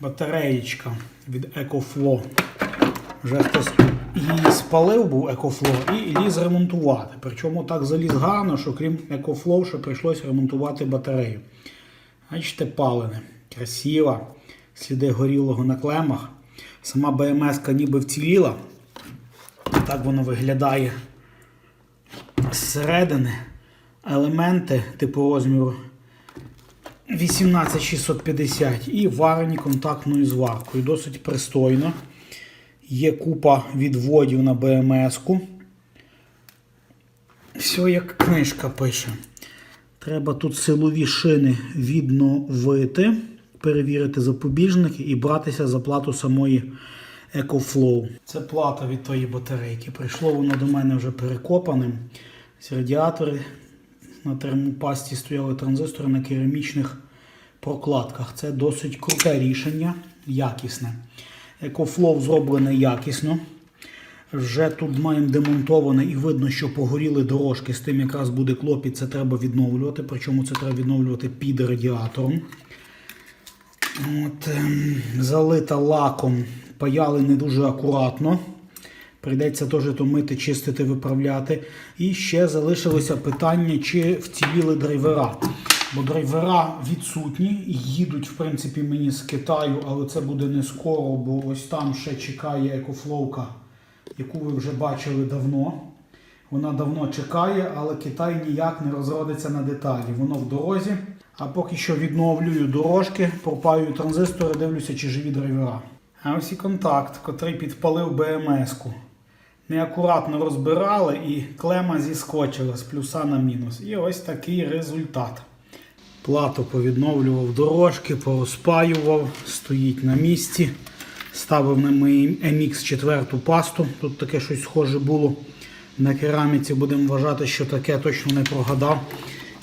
Батареєчка від EcoFlow. Вже хтось її спалив, був EcoFlow, і ліз ремонтувати. Причому так заліз гарно, що крім EcoFlow, ще прийшлося ремонтувати батарею. Бачите, палене. Красива. Сліди горілого на клемах. Сама БМС ніби вціліла. Так воно виглядає зсередини. Елементи типу розміру 18650 і варені контактною зваркою. Досить пристойно. Є купа відводів на БМС-ку. Все як книжка пише. Треба тут силові шини відновити, перевірити запобіжники і братися за плату самої EcoFlow. Це плата від тої батарейки. Прийшло воно до мене вже перекопаним. Радіатори на термопасті стояли транзистори на керамічних прокладках. Це досить круте рішення, якісне. EcoFlow зроблене якісно. Вже тут маємо демонтоване і видно, що погоріли дорожки. З тим якраз буде клопіт, це треба відновлювати. Причому це треба відновлювати під радіатором. От, ем, залита лаком, паяли не дуже акуратно. Прийдеться теж то мити, чистити, виправляти. І ще залишилося питання, чи вціліли драйвера. Бо драйвера відсутні, їдуть, в принципі, мені з Китаю, але це буде не скоро, бо ось там ще чекає екофловка, яку ви вже бачили давно. Вона давно чекає, але Китай ніяк не розродиться на деталі. Воно в дорозі. А поки що відновлюю дорожки, пропаюю транзистори, дивлюся, чи живі драйвера. А ось і контакт, котрий підпалив БМС-ку. Неакуратно розбирали і клема зіскочила з плюса на мінус. І ось такий результат. Плату повідновлював дорожки, порозпаював, стоїть на місці. Ставив на мій MX 4 пасту. Тут таке щось схоже було. На кераміці будемо вважати, що таке точно не прогадав.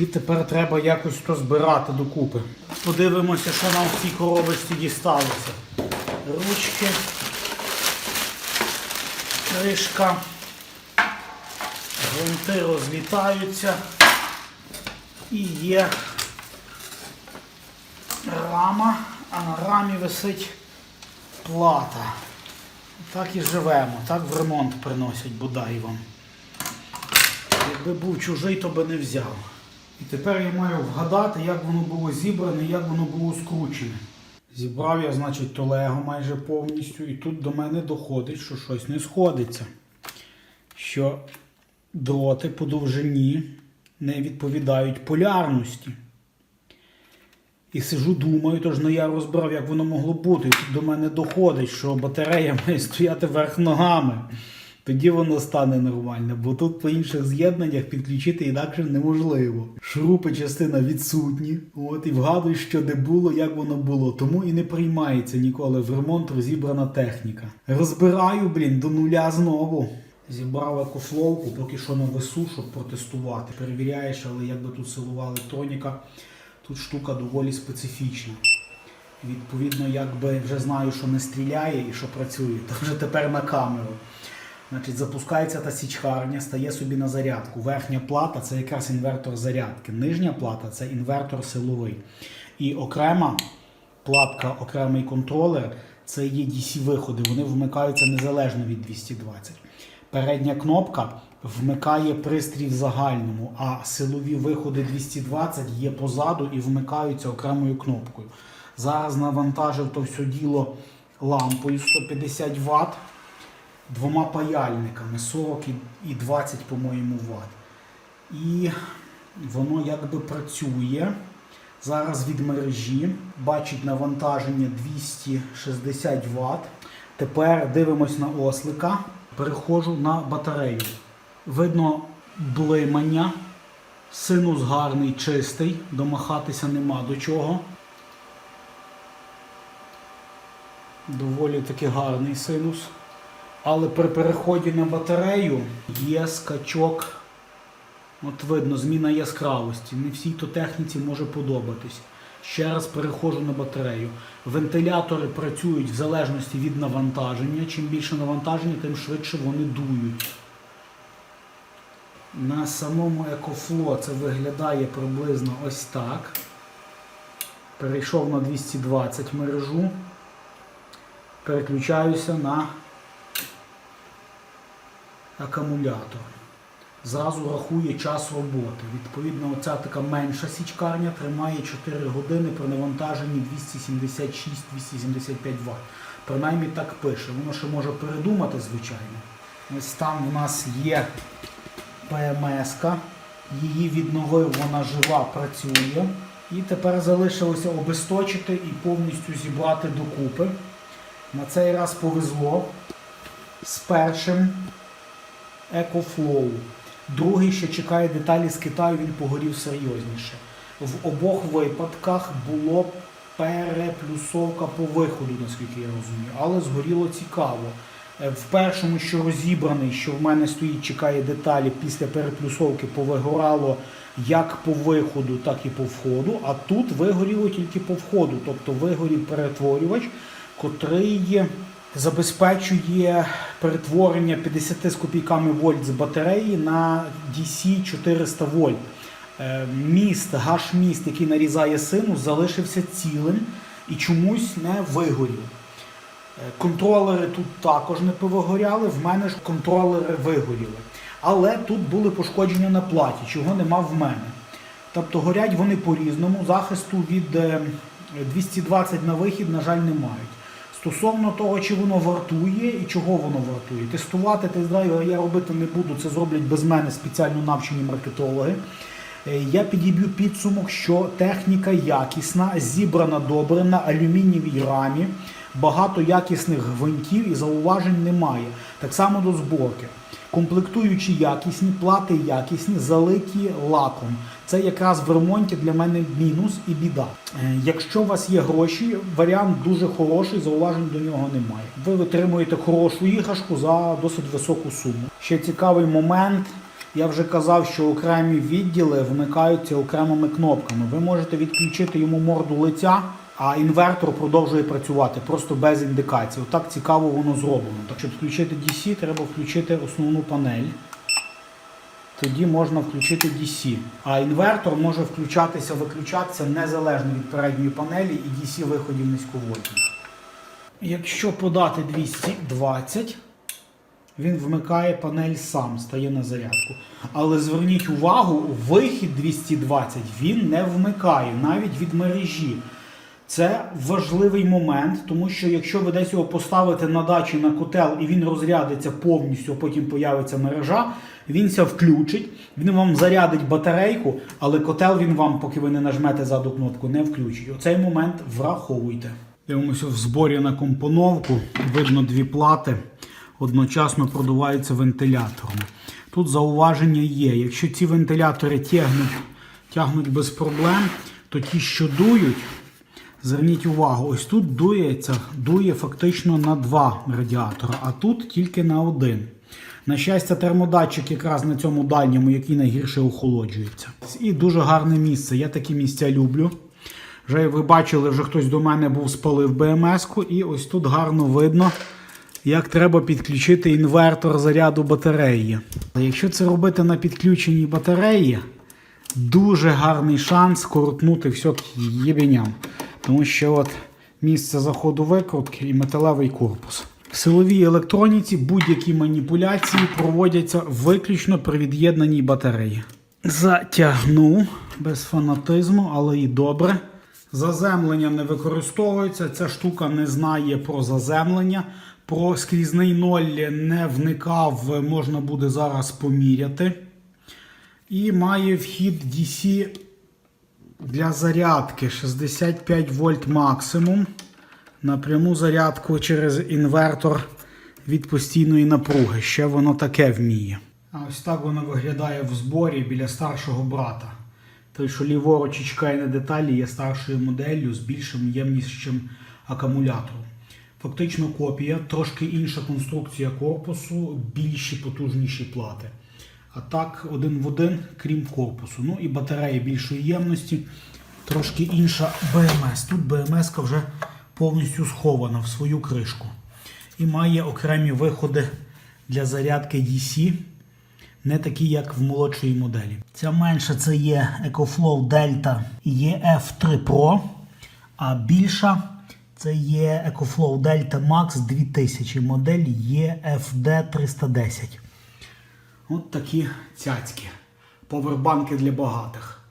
І тепер треба якось то збирати докупи. Подивимося, що нам в цій коробочці дісталося. Ручки, кришка, гвинти розлітаються. І є рама, а на рамі висить плата. Так і живемо, так в ремонт приносять бодай вам. Якби був чужий, то би не взяв. І тепер я маю вгадати, як воно було зібране, як воно було скручене. Зібрав я, значить, толего майже повністю, і тут до мене доходить, що щось не сходиться. Що дроти по довжині не відповідають полярності. І сижу, думаю, тож ну я розбирав, як воно могло бути. І тут до мене доходить, що батарея має стояти верх ногами. Тоді воно стане нормально, бо тут по інших з'єднаннях підключити інакше неможливо. Шурупи частина відсутні. От і вгадуй, що де було, як воно було. Тому і не приймається ніколи в ремонт розібрана техніка. Розбираю, блін, до нуля знову. Зібрав екофловку, поки що на весу, щоб протестувати. Перевіряєш, але якби тут силова електроніка, тут штука доволі специфічна. Відповідно, якби вже знаю, що не стріляє і що працює, то вже тепер на камеру. Значить, запускається та січкарня, стає собі на зарядку. Верхня плата це якраз інвертор зарядки. Нижня плата це інвертор силовий. І окрема платка, окремий контролер це є DC-виходи. Вони вмикаються незалежно від 220. Передня кнопка вмикає пристрій в загальному, а силові виходи 220 є позаду і вмикаються окремою кнопкою. Зараз навантажив то все діло лампою 150 Вт двома паяльниками 40 і- і 20, по-моєму, Вт. І воно якби працює. Зараз від мережі бачить навантаження 260 Вт. Тепер дивимось на ослика. Переходжу на батарею. Видно блимання. Синус гарний, чистий, домахатися нема до чого. Доволі таки гарний синус. Але при переході на батарею є скачок. От видно, зміна яскравості. Не всій то техніці може подобатись. Ще раз переходжу на батарею. Вентилятори працюють в залежності від навантаження. Чим більше навантаження, тим швидше вони дують. На самому екофло це виглядає приблизно ось так. Перейшов на 220 мережу. переключаюся на акумулятор. Зразу рахує час роботи. Відповідно, оця така менша січкарня тримає 4 години при навантаженні 276-275 Вт. Принаймні так пише. Воно ще може передумати, звичайно. Ось там у нас є ПМС-ка. Її відновив, вона жива, працює. І тепер залишилося обесточити і повністю зібрати докупи. На цей раз повезло з першим EcoFlow. Другий ще чекає деталі з Китаю, він погорів серйозніше. В обох випадках було переплюсовка по виходу, наскільки я розумію, але згоріло цікаво. Е, В першому, що розібраний, що в мене стоїть, чекає деталі після переплюсовки, повигорало як по виходу, так і по входу. А тут вигоріло тільки по входу, тобто вигорів перетворювач, котрий забезпечує перетворення 50 з копійками вольт з батареї на DC 400 вольт. Е, Міст, гаш-міст, який нарізає синус, залишився цілим і чомусь не вигорів. Е, Контролери тут також не повигоряли, в мене ж контролери вигоріли. Але тут були пошкодження на платі, чого нема в мене. Тобто горять вони по-різному, захисту від е, 220 на вихід, на жаль, не мають. Стосовно того, чи воно вартує і чого воно вартує. Тестувати тест-драйв я робити не буду, це зроблять без мене спеціально навчені маркетологи. Е, Я підіб'ю підсумок, що техніка якісна, зібрана добре на алюмінієвій рамі, багато якісних гвинтів і зауважень немає. Так само до зборки. Комплектуючі якісні, плати якісні, залиті лаком. Це якраз в ремонті для мене мінус і біда. Е, Якщо у вас є гроші, варіант дуже хороший, зауважень до нього немає. Ви витримуєте хорошу іграшку за досить високу суму. Ще цікавий момент. Я вже казав, що окремі відділи вмикаються окремими кнопками. Ви можете відключити йому морду лиця, а інвертор продовжує працювати просто без індикації. Отак цікаво воно зроблено. Так, щоб включити DC, треба включити основну панель. Тоді можна включити DC. А інвертор може включатися, виключатися незалежно від передньої панелі і DC виходів низьковольтних. Якщо подати 220, він вмикає панель сам, стає на зарядку. Але зверніть увагу, вихід 220 він не вмикає навіть від мережі. Це важливий момент, тому що якщо ви десь його поставите на дачі на котел і він розрядиться повністю, а потім появиться мережа, він ся включить, він вам зарядить батарейку, але котел він вам, поки ви не нажмете заду кнопку, не включить. Оцей момент враховуйте. Дивимося в зборі на компоновку. Видно дві плати одночасно продуваються вентилятором. Тут зауваження є. Якщо ці вентилятори тягнуть, тягнуть без проблем, то ті, що дують, зверніть увагу, ось тут дується, дує фактично на два радіатора, а тут тільки на один. На щастя, термодатчик якраз на цьому дальньому, який найгірше охолоджується. І дуже гарне місце. Я такі місця люблю. Вже ви бачили, вже хтось до мене був спалив БМС-ку, і ось тут гарно видно, як треба підключити інвертор заряду батареї. Якщо це робити на підключеній батареї, дуже гарний шанс коротнути все к єбеням. Тому що от місце заходу викрутки і металевий корпус. В силовій електроніці будь-які маніпуляції проводяться виключно при від'єднаній батареї. Затягну без фанатизму, але і добре. Заземлення не використовується. Ця штука не знає про заземлення. Про скрізний ноль не вникав, можна буде зараз поміряти. І має вхід DC для зарядки 65 вольт максимум. Напряму зарядку через інвертор від постійної напруги. Ще воно таке вміє. А ось так воно виглядає в зборі біля старшого брата. Той, що ліворуч і чекає на деталі, є старшою моделлю з більшим ємнішим акумулятором. Фактично копія, трошки інша конструкція корпусу, більші потужніші плати. А так, один в один, крім корпусу. Ну і батарея більшої ємності, трошки інша БМС. Тут БМС вже повністю схована в свою кришку. І має окремі виходи для зарядки DC, не такі, як в молодшій моделі. Ця менша це є EcoFlow Delta EF3 Pro, а більша Це є EcoFlow Delta Max 2000, модель EFD 310. От такі цяцьки. Повербанки для багатих.